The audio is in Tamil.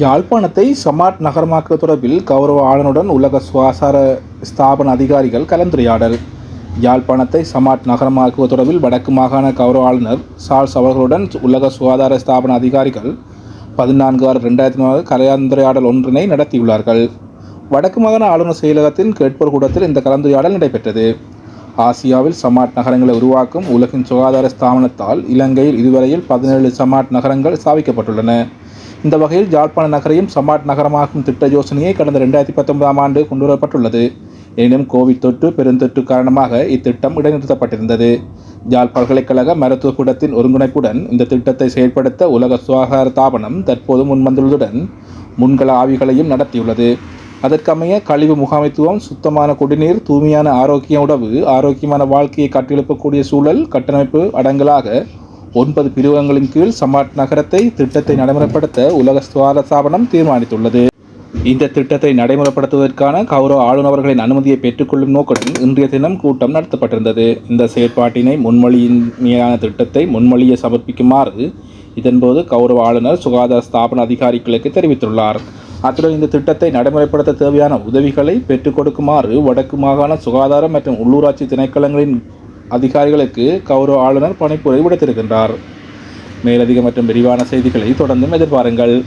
யாழ்ப்பாணத்தை சமாட் நகரமாக்க தொடர்பில் கௌரவ ஆளுநருடன் உலக சுகாதார ஸ்தாபன அதிகாரிகள் கலந்துரையாடல். யாழ்ப்பாணத்தை சமாட் நகரமாக்குவது தொடர்பில் வடக்கு மாகாண கௌரவ ஆளுநர் சார்ஸ் அவர்களுடன் உலக சுகாதார ஸ்தாபன அதிகாரிகள் பதினான்கு ஆறு ரெண்டாயிரத்தி நாலு கலந்துரையாடல் ஒன்றினை நடத்தியுள்ளார்கள். வடக்கு மாகாண ஆளுநர் செயலகத்தின் கேட்போர் கூட்டத்தில் இந்த கலந்துரையாடல் நடைபெற்றது. ஆசியாவில் சமாட் நகரங்களை உருவாக்கும் உலகின் சுகாதார ஸ்தாபனத்தால் இலங்கையில் இதுவரையில் பதினேழு சமாட் நகரங்கள் ஸ்தாபிக்கப்பட்டுள்ளன. இந்த வகையில் யாழ்ப்பாண நகரையும் சமாட் நகரமாகும் திட்ட யோசனையை கடந்த ரெண்டாயிரத்தி பத்தொன்பதாம் ஆண்டு கொண்டுவரப்பட்டுள்ளது. எனினும் கோவிட் தொற்று பெருந்தொற்று காரணமாக இத்திட்டம் இடைநிறுத்தப்பட்டிருந்தது. யாழ் பல்கலைக்கழக மருத்துவ கூடத்தின் ஒருங்கிணைப்புடன் இந்த திட்டத்தை செயல்படுத்த உலக சுகாதார தாபனம் தற்போது முன்வந்துள்ளதுடன் முன்கள ஆவிகளையும் நடத்தியுள்ளது. அதற்கமைய கழிவு முகாமைத்துவம் சுத்தமான குடிநீர் தூய்மையான ஆரோக்கிய உணவு ஆரோக்கியமான வாழ்க்கையை கட்டியெழுப்பக்கூடிய சூழல் கட்டமைப்பு அடங்கலாக ஒன்பது பிரிவகங்களின் கீழ் சமாட் நகரத்தை திட்டத்தை நடைமுறைப்படுத்த உலக சுகாதார ஸ்தாபனம் தீர்மானித்துள்ளது. இந்த திட்டத்தை நடைமுறைப்படுத்துவதற்கான கௌரவ ஆளுநர்களின் அனுமதியை பெற்றுக்கொள்ளும் நோக்கத்தில் இன்றைய தினம் கூட்டம் நடத்தப்பட்டிருந்தது. இந்த செயற்பாட்டினை முன்மொழியின்மையான திட்டத்தை முன்மொழியை சமர்ப்பிக்குமாறு இதன்போது கௌரவ ஆளுநர் சுகாதார ஸ்தாபன அதிகாரிகளுக்கு தெரிவித்துள்ளார். அத்துடன் இந்த திட்டத்தை நடைமுறைப்படுத்த தேவையான உதவிகளை பெற்றுக் கொடுக்குமாறு வடக்கு மாகாண சுகாதாரம் மற்றும் உள்ளூராட்சி திணைக்களங்களின் அதிகாரிகளுக்கு கௌரவ ஆளுநர் பணிப்புரை விடுத்திருக்கின்றார். மேலதிக மற்றும் விரிவான செய்திகளை தொடர்ந்தும் எதிர்பாருங்கள்.